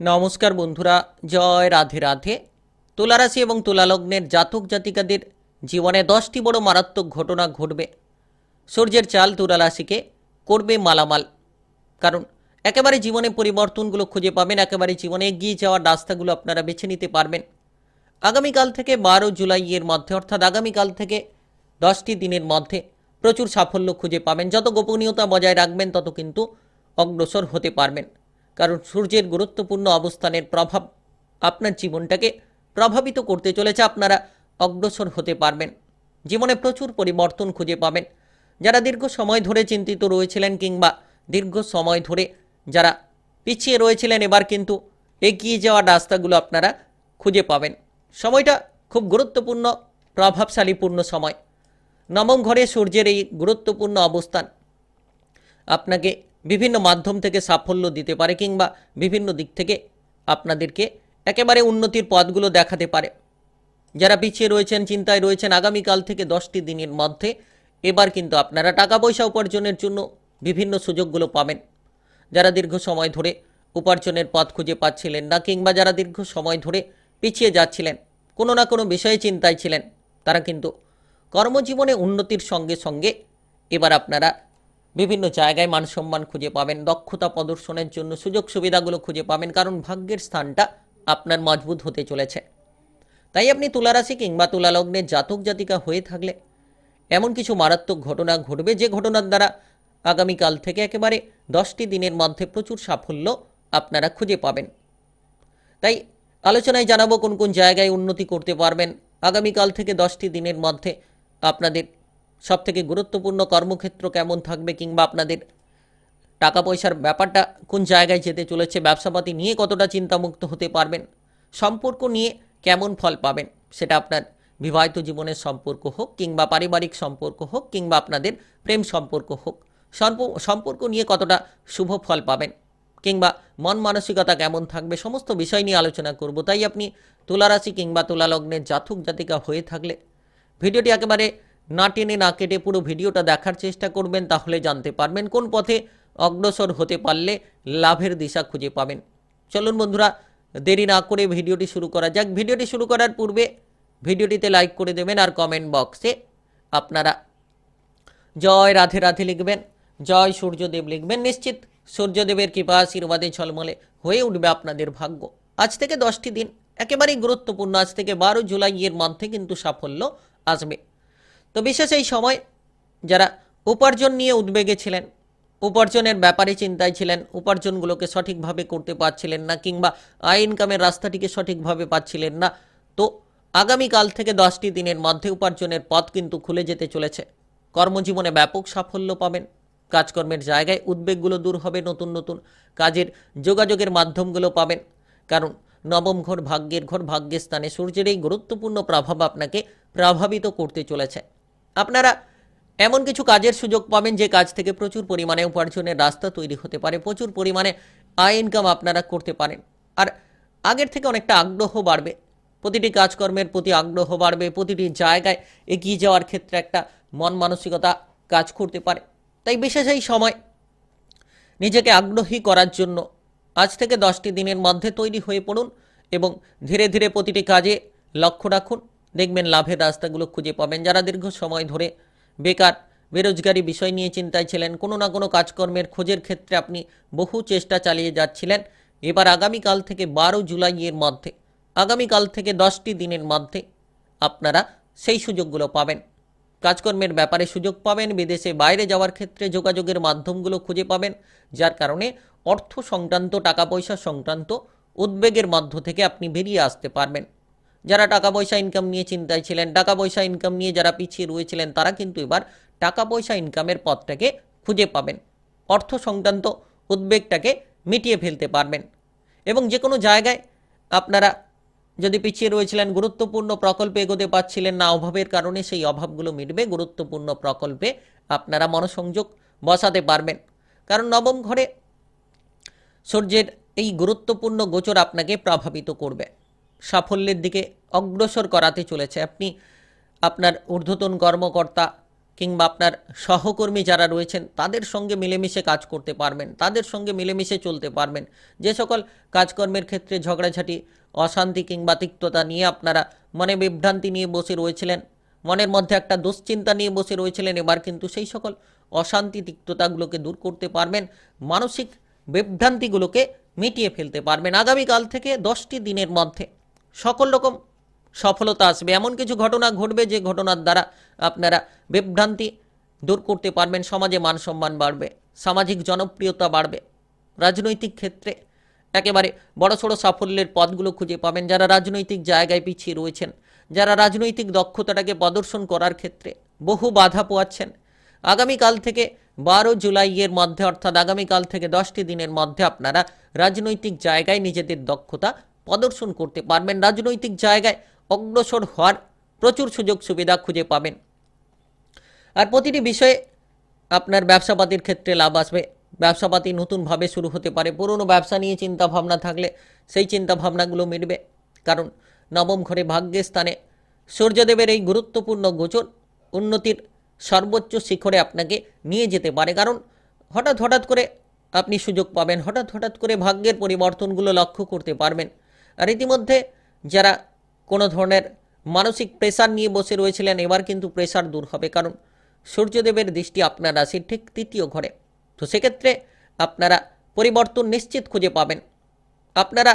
নমস্কার বন্ধুরা, জয় রাধে রাধে। তুলারাশি এবং তুলালগ্নের জাতক জাতিকাদের জীবনে দশটি বড় মারাত্মক ঘটনা ঘটবে। সূর্যের চাল তুলারাশিকে করবে মালামাল। কারণ একেবারে জীবনে পরিবর্তনগুলো খুঁজে পাবেন, একেবারে জীবনে এগিয়ে যাওয়ার রাস্তাগুলো আপনারা বেছে নিতে পারবেন। আগামীকাল থেকে বারো জুলাইয়ের মধ্যে, অর্থাৎ আগামীকাল থেকে দশটি দিনের মধ্যে প্রচুর সাফল্য খুঁজে পাবেন। যত গোপনীয়তা বজায় রাখবেন, তত কিন্তু অগ্রসর হতে পারবেন। কারণ সূর্যের গুরুত্বপূর্ণ অবস্থানের প্রভাব আপনার জীবনটাকে প্রভাবিত করতে চলেছে। আপনারা অগ্রসর হতে পারবেন। জীবনে প্রচুর পরিবর্তন খুঁজে পাবেন। যারা দীর্ঘ সময় ধরে চিন্তিত রয়েছিলেন কিংবা দীর্ঘ সময় ধরে যারা পিছিয়ে রয়েছিলেন, এবার কিন্তু এগিয়ে যাওয়ার রাস্তাগুলো আপনারা খুঁজে পাবেন। সময়টা খুব গুরুত্বপূর্ণ প্রভাবশালীপূর্ণ সময়। নবম ঘরে সূর্যের এই গুরুত্বপূর্ণ অবস্থান আপনাকে বিভিন্ন মাধ্যম থেকে সাফল্য দিতে পারে কিংবা বিভিন্ন দিক থেকে আপনাদেরকে একেবারে উন্নতির পথগুলো দেখাতে পারে। যারা পিছিয়ে রয়েছেন, চিন্তায় রয়েছেন, আগামীকাল থেকে দশটি দিনের মধ্যে এবার কিন্তু আপনারা টাকা পয়সা উপার্জনের জন্য বিভিন্ন সুযোগগুলো পাবেন। যারা দীর্ঘ সময় ধরে উপার্জনের পথ খুঁজে পাচ্ছিলেন না কিংবা যারা দীর্ঘ সময় ধরে পিছিয়ে যাচ্ছিলেন, কোনো না কোনো বিষয়ে চিন্তায় ছিলেন, তারা কিন্তু কর্মজীবনে উন্নতির সঙ্গে সঙ্গে এবার আপনারা বিভিন্ন জায়গায় মান সম্মান খুঁজে পাবেন, দক্ষতা প্রদর্শনের জন্য সুযোগ সুবিধাগুলো খুঁজে পাবেন, কারণ ভাগ্যের স্থানটা আপনার মজবুত হতে চলেছে। তাই আপনি তুলারাশি কিংবা তুলালগ্নের জাতক জাতিকা হয়ে থাকলে এমন কিছু মারাত্মক ঘটনা ঘটবে যে ঘটনার দ্বারা আগামীকাল থেকে একেবারে দশটি দিনের মধ্যে প্রচুর সাফল্য আপনারা খুঁজে পাবেন। তাই আলোচনায় জানাব কোন কোন জায়গায় উন্নতি করতে পারবেন। আগামীকাল থেকে দশটি দিনের মধ্যে আপনাদের সবথেকে গুরুত্বপূর্ণ কর্মক্ষেত্র কেমন থাকবে কিংবা আপনাদের টাকা পয়সার ব্যাপারটা কোন জায়গায় যেতে চলেছে, ব্যবসাপাতি নিয়ে কতটা চিন্তামুক্ত হতে পারবেন, সম্পর্ক নিয়ে কেমন ফল পাবেন সেটা আপনার বিবাহিত জীবনের সম্পর্ক হোক কিংবা পারিবারিক সম্পর্ক হোক কিংবা আপনাদের প্রেম সম্পর্ক হোক, সম্প- সম্পর্ক নিয়ে কতটা শুভ ফল পাবেন কিংবা মন মানসিকতা কেমন থাকবে সমস্ত বিষয় নিয়ে আলোচনা করব। তাই আপনি তুলারাশি কিংবা তুলালগ্নের জাতক জাতিকা হয়ে থাকলে ভিডিওটি একেবারে না টেনে না কেটে পুরো ভিডিওটা দেখার চেষ্টা করবেন, তাহলে জানতে পারবেন কোন পথে অগ্রসর হতে পারলে লাভের দিশা খুঁজে পাবেন। চলুন বন্ধুরা, দেরি না করে ভিডিওটি শুরু করা যাক। ভিডিওটি শুরু করার পূর্বে ভিডিওটিতে লাইক করে দেবেন আর কমেন্ট বক্সে আপনারা জয় রাধে রাধে লিখবেন, জয় সূর্যদেব লিখবেন। নিশ্চিত সূর্যদেবের কৃপা আশীর্বাদে ঝলমলে হয়ে উঠবে আপনাদের ভাগ্য। আজ থেকে দশটি দিন, একেবারেই গুরুত্বপূর্ণ। আজ থেকে বারো জুলাই এর মধ্যে কিন্তু সাফল্য আসবে। তো বিশেষ এই সময় যারা উপার্জন নিয়ে উদ্বেগে ছিলেন, উপার্জনের ব্যাপারে চিন্তায় ছিলেন, উপার্জনগুলোকে সঠিকভাবে করতে পারছিলেন না কিংবা আয় ইনকামের রাস্তাটিকে সঠিকভাবে পাচ্ছিলেন না, তো আগামীকাল থেকে দশটি দিনের মধ্যে উপার্জনের পথ কিন্তু খুলে যেতে চলেছে। কর্মজীবনে ব্যাপক সাফল্য পাবেন। কাজকর্মের জায়গায় উদ্বেগগুলো দূর হবে নতুন নতুন। কাজের যোগাযোগের মাধ্যমগুলো পাবেন। কারণ নবম ঘর ভাগ্যের ঘর ভাগ্যের স্থানে সূর্যের এই গুরুত্বপূর্ণ প্রভাব আপনাকে প্রভাবিত করতে চলেছে। আপনারা এমন কিছু কাজের সুযোগ পাবেন যে কাজ থেকে প্রচুর পরিমাণে উপার্জনের রাস্তা তৈরি হতে পারে, প্রচুর পরিমাণে আয় ইনকাম আপনারা করতে পারেন। আর আগের থেকে অনেকটা আগ্রহ বাড়বে। প্রতিটি কাজকর্মের প্রতি আগ্রহ বাড়বে, প্রতিটি জায়গায় এগিয়ে যাওয়ার ক্ষেত্রে একটা মন মানসিকতা কাজ করতে পারে। তাই বিশেষ এই সময় নিজেকে আগ্রহী করার জন্য আজ থেকে দশটি দিনের মধ্যে তৈরি হয়ে পড়ুন এবং ধীরে ধীরে প্রতিটি কাজে লক্ষ্য রাখুন। দেখবেন লাভের রাস্তাগুলো খুঁজে পাবেন। যারা দীর্ঘ সময় ধরে বেকার, বেরোজগারি বিষয় নিয়ে চিন্তায় ছিলেন, কোনো না কোনো কাজকর্মের খোঁজের ক্ষেত্রে আপনি বহু চেষ্টা চালিয়ে যাচ্ছিলেন। এবার আগামীকাল থেকে বারো জুলাইয়ের মধ্যে, আগামীকাল থেকে দশটি দিনের মধ্যে আপনারা সেই সুযোগগুলো পাবেন। কাজকর্মের ব্যাপারে সুযোগ পাবেন, বিদেশে বাইরে যাওয়ার ক্ষেত্রে যোগাযোগের মাধ্যমগুলো খুঁজে পাবেন, যার কারণে অর্থ সংক্রান্ত, টাকা পয়সা সংক্রান্ত উদ্বেগের মধ্য থেকে আপনি বেরিয়ে আসতে পারবেন। যারা টাকা পয়সা ইনকাম নিয়ে চিন্তায় ছিলেন, টাকা পয়সা ইনকাম নিয়ে যারা পিছিয়ে রয়েছিলেন, তারা কিন্তু এবার টাকা পয়সা ইনকামের পথটাকে খুঁজে পাবেন। অর্থ সংক্রান্ত উদ্বেগটাকে মিটিয়ে ফেলতে পারবেন। এবং যে কোনো জায়গায় আপনারা যদি পিছিয়ে রয়েছিলেন, গুরুত্বপূর্ণ প্রকল্পে এগোতে পারছিলেন না, অভাবের কারণে সেই অভাবগুলো মিটবে, গুরুত্বপূর্ণ প্রকল্পে আপনারা মনোসংযোগ বসাতে পারবেন। কারণ নবম ঘরে সূর্যের এই গুরুত্বপূর্ণ গোচর আপনাকে প্রভাবিত করবে। সাফল্যের দিকে অগ্রসর করাতে চলেছে। আপনি আপনার ঊর্ধ্বতন কর্মকর্তা কিংবা আপনার সহকর্মী যারা রয়েছেন, তাদের সঙ্গে মিলেমিশে কাজ করতে পারবেন, তাদের সঙ্গে মিলেমিশে চলতে পারবেন। যে সকল কাজকর্মের ক্ষেত্রে ঝগড়াঝাটি, অশান্তি কিংবা তিক্ততা নিয়ে আপনারা মনে বিভ্রান্তি নিয়ে বসে রয়েছিলেন, মনের মধ্যে একটা দুশ্চিন্তা নিয়ে বসে রয়েছিলেন, এবার কিন্তু সেই সকল অশান্তি, তিক্ততাগুলোকে দূর করতে পারবেন, মানসিক বিভ্রান্তিগুলোকে মিটিয়ে ফেলতে পারবেন। আগামীকাল থেকে দশটি দিনের মধ্যে সকল রকম সফলতা আসবে। এমন কিছু ঘটনা ঘটবে যে ঘটনার দ্বারা আপনারা বিভ্রান্তি দূর করতে পারবেন, সমাজে মান সম্মান বাড়বে, সামাজিক জনপ্রিয়তা বাড়বে, রাজনৈতিক ক্ষেত্রে একেবারে বড়সড় সাফল্যের পথগুলো খুঁজে পাবেন। যারা রাজনৈতিক জায়গায় পিছিয়ে রয়েছেন, যারা রাজনৈতিক দক্ষতাটাকে প্রদর্শন করার ক্ষেত্রে বহু বাধা পোয়াচ্ছেন, আগামীকাল থেকে বারো জুলাইয়ের মধ্যে, অর্থাৎ আগামীকাল থেকে দশটি দিনের মধ্যে আপনারা রাজনৈতিক জায়গায় নিজেদের দক্ষতা প্রদর্শন করতে পারবেন। রাজনৈতিক জায়গায় অগ্রসর হওয়ার প্রচুর সুযোগ সুবিধা খুঁজে পাবেন। আর প্রতিটি বিষয়ে আপনার ব্যবসাপাতির ক্ষেত্রে লাভ আসবে। ব্যবসাপাতি নতুনভাবে শুরু হতে পারে। পুরনো ব্যবসা নিয়ে চিন্তা ভাবনা থাকলে সেই চিন্তা ভাবনাগুলো মিটবে। কারণ নবম ঘরে ভাগ্যের স্থানে সূর্যদেবের এই গুরুত্বপূর্ণ গোচর উন্নতির সর্বোচ্চ শিখরে আপনাকে নিয়ে যেতে পারে। কারণ হঠাৎ হঠাৎ করে আপনি সুযোগ পাবেন। হঠাৎ হঠাৎ করে ভাগ্যের পরিবর্তনগুলো লক্ষ্য করতে পারবেন। আর ইতিমধ্যে যারা কোনো ধরনের মানসিক প্রেসার নিয়ে বসে রয়েছিলেন, এবার কিন্তু প্রেসার দূর হবে। কারণ সূর্যদেবের দৃষ্টি আপনার রাশির ঠিক তৃতীয় ঘরে। তো সেক্ষেত্রে আপনারা পরিবর্তন নিশ্চিত খুঁজে পাবেন। আপনারা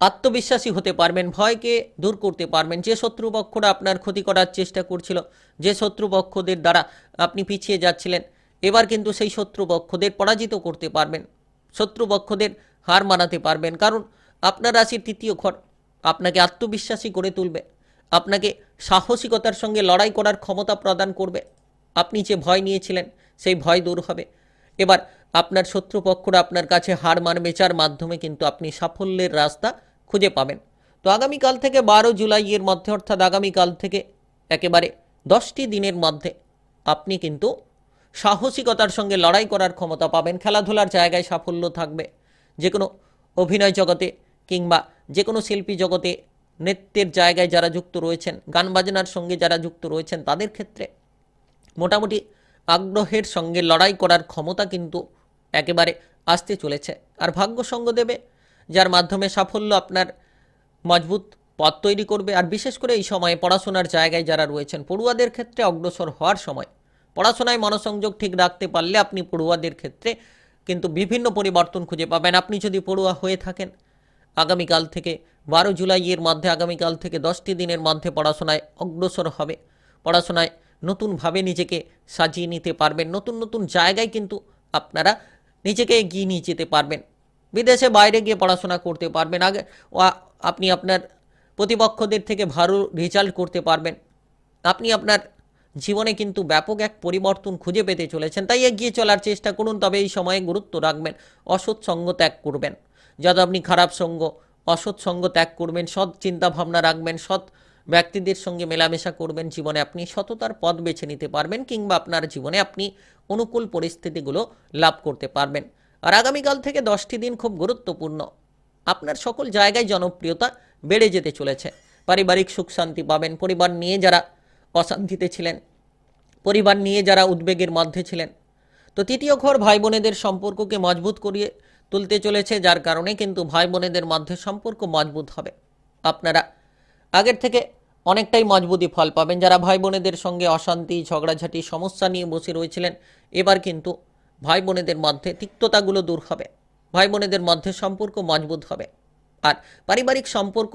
আত্মবিশ্বাসী হতে পারবেন, ভয়কে দূর করতে পারবেন। যে শত্রুপক্ষরা আপনার ক্ষতি করার চেষ্টা করছিল, যে শত্রুপক্ষদের দ্বারা আপনি পিছিয়ে যাচ্ছিলেন, এবার কিন্তু সেই শত্রুপক্ষদের পরাজিত করতে পারবেন। শত্রুপক্ষদের হার মানাতে পারবেন। কারণ আপনার রাশির তৃতীয় ঘর। আপনাকে আত্মবিশ্বাসী করে তুলবে। আপনাকে সাহসিকতার সঙ্গে লড়াই করার ক্ষমতা প্রদান করবে। আপনি যে ভয় নিয়েছিলেন, সেই ভয় দূর হবে। এবার আপনার শত্রুপক্ষরা আপনার কাছে হার মানবে, যার মাধ্যমে কিন্তু আপনি সাফল্যের রাস্তা খুঁজে পাবেন। তো আগামীকাল থেকে বারো জুলাইয়ের মধ্যে, অর্থাৎ আগামীকাল থেকে একেবারে দশটি দিনের মধ্যে আপনি কিন্তু সাহসিকতার সঙ্গে লড়াই করার ক্ষমতা পাবেন। খেলাধুলার জায়গায় সাফল্য থাকবে। যে কোনো অভিনয় জগতে কিংবা যে কোনো শিল্পী জগতে নৃত্যের জায়গায় যারা যুক্ত রয়েছেন, গান বাজনার সঙ্গে যারা যুক্ত রয়েছেন, তাদের ক্ষেত্রে মোটামুটি আগ্রহের সঙ্গে লড়াই করার ক্ষমতা কিন্তু একেবারে আসতে চলেছে। আর ভাগ্য সঙ্গ দেবে, যার মাধ্যমে সাফল্য আপনার মজবুত পথ তৈরি করবে। আর বিশেষ করে এই সময়ে পড়াশোনার জায়গায় যারা রয়েছেন, পড়ুয়াদের ক্ষেত্রে অগ্রসর হওয়ার সময় পড়াশোনায় মনোসংযোগ ঠিক রাখতে পারলে আপনি পড়ুয়াদের ক্ষেত্রে কিন্তু বিভিন্ন পরিবর্তন খুঁজে পাবেন। আপনি যদি পড়ুয়া হয়ে থাকেন আগামীকাল থেকে বারো জুলাইয়ের মধ্যে, আগামীকাল থেকে দশটি দিনের মধ্যে পড়াশোনায় অগ্রসর হবে। পড়াশোনায় নতুনভাবে নিজেকে সাজিয়ে নিতে পারবেন। নতুন নতুন জায়গায় কিন্তু আপনারা নিজেকে এগিয়ে নিয়ে যেতে পারবেন। বিদেশে বাইরে গিয়ে পড়াশোনা করতে পারবেন। আগে আপনি আপনার প্রতিপক্ষদের থেকে ভালো রেজাল্ট করতে পারবেন। আপনি আপনার জীবনে কিন্তু ব্যাপক এক পরিবর্তন খুঁজে পেতে চলেছেন। তাই এগিয়ে চলার চেষ্টা করুন, তবে এই সময়ে গুরুত্ব রাখবেন, অসৎ সঙ্গ ত্যাগ করবেন। যাতে আপনি খারাপ সঙ্গ, অসৎ সঙ্গ ত্যাগ করবেন, সৎ চিন্তা ভাবনা রাখবেন, সৎ ব্যক্তিদের সঙ্গে মেলামেশা করবেন, জীবনে আপনি সততার পথ বেছে নিতে পারবেন কিংবা আপনার জীবনে আপনি অনুকূল পরিস্থিতিগুলো লাভ করতে পারবেন। আর আগামীকাল থেকে দশটি দিন খুব গুরুত্বপূর্ণ। আপনার সকল জায়গায় জনপ্রিয়তা বেড়ে যেতে চলেছে। পারিবারিক সুখ শান্তি পাবেন। পরিবার নিয়ে যারা অশান্তিতে ছিলেন, পরিবার নিয়ে যারা উদ্বেগের মধ্যে ছিলেন। তো তৃতীয় ঘর ভাই বোনেদের সম্পর্ককে মজবুত করিয়ে তুলতে চলেছে, যার কারণে কিন্তু ভাই বোনেদের মধ্যে সম্পর্ক মজবুত হবে। আপনারা আগের থেকে অনেকটাই মজবুতি ফল পাবেন। যারা ভাই বোনেদের সঙ্গে অশান্তি, ঝগড়াঝাটি, সমস্যা নিয়ে বসে রয়েছিলেন, এবার কিন্তু ভাই বোনেদের মধ্যে তিক্ততাগুলো দূর হবে। ভাই বোনেদের মধ্যে সম্পর্ক মজবুত হবে। আর পারিবারিক সম্পর্ক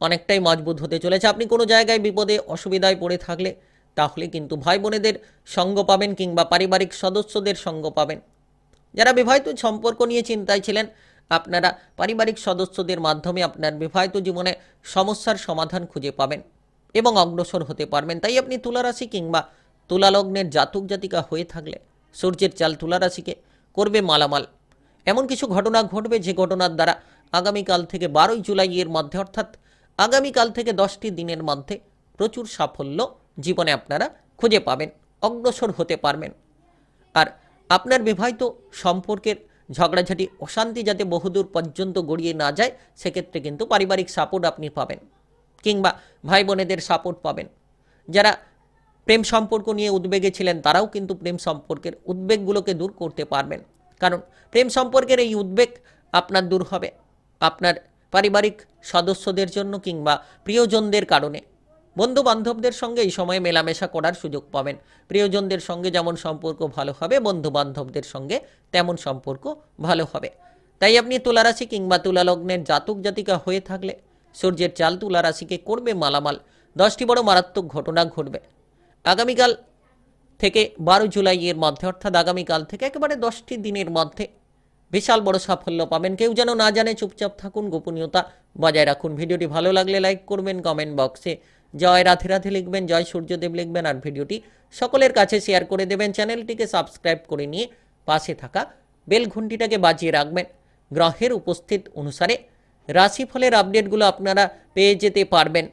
অনেকটাই মজবুত হতে চলেছে। আপনি কোনো জায়গায় বিপদে, অসুবিধায় পড়ে থাকলে তাহলে কিন্তু ভাই বোনেদের সঙ্গ পাবেন কিংবা পারিবারিক সদস্যদের সঙ্গ পাবেন। যারা বিবাহিত সম্পর্ক নিয়ে চিন্তায় ছিলেন, আপনারা পারিবারিক সদস্যদের মাধ্যমে আপনার বিবাহিত জীবনে সমস্যার সমাধান খুঁজে পাবেন এবং অগ্রসর হতে পারবেন। তাই আপনি তুলারাশি কিংবা তুলালগ্নের জাতক জাতিকা হয়ে থাকলে সূর্যের চাল তুলারাশিকে করবে মালামাল। এমন কিছু ঘটনা ঘটবে যে ঘটনার দ্বারা আগামীকাল থেকে বারোই জুলাই এর মধ্যে অর্থাৎ আগামীকাল থেকে দশটি দিনের মধ্যে প্রচুর সাফল্য জীবনে আপনারা খুঁজে পাবেন, অগ্রসর হতে পারবেন। আর আপনার বিবাহিত সম্পর্কের ঝগড়াঝাটি, অশান্তি যাতে বহুদূর পর্যন্ত গড়িয়ে না যায়, সেক্ষেত্রে কিন্তু পারিবারিক সাপোর্ট আপনি পাবেন কিংবা ভাই বোনেদের সাপোর্ট পাবেন। যারা প্রেম সম্পর্ক নিয়ে উদ্বেগে ছিলেন, তারাও কিন্তু প্রেম সম্পর্কের উদ্বেগগুলোকে দূর করতে পারবেন। কারণ প্রেম সম্পর্কের এই উদ্বেগ আপনার দূর হবে। আপনার পারিবারিক সদস্যদের জন্য কিংবা প্রিয়জনদের কারণে। বন্ধু বান্ধবদের সঙ্গে এই সময় মেলামেশা করার সুযোগ পাবেন। প্রিয়জনদের সঙ্গে যেমন সম্পর্ক ভালো হবে বন্ধু বান্ধবদের সঙ্গে তেমন সম্পর্ক ভালো হবে। তাই আপনি তুলারাশি কিংবা তুলালগ্নের জাতক জাতিকা হয়ে থাকলে সূর্যের চাল তুলারাশিকে করবে মালামাল। দশটি বড় মারাত্মক ঘটনা ঘটবে। আগামীকাল থেকে বারো জুলাইয়ের মধ্যে, অর্থাৎ আগামীকাল থেকে একেবারে দশটি দিনের মধ্যে বিশাল বড় সাফল্য পাবেন। কেউ যেন না জানে, চুপচাপ থাকুন, গোপনীয়তা বজায় রাখুন। ভিডিওটি ভালো লাগলে লাইক করবেন, কমেন্ট বক্সে জয় রাধে রাধে লিখবেন, জয় সূর্যদেব লিখবেন আর ভিডিওটি সকলের কাছে শেয়ার করে দেবেন। চ্যানেলটিকে সাবস্ক্রাইব করে নিয়ে পাশে থাকা বেল ঘন্টিটাকে বাজিয়ে রাখবেন। গ্রহের উপস্থিত অনুসারে রাশিফলের আপডেটগুলো আপনারা পেয়ে যেতে পারবেন।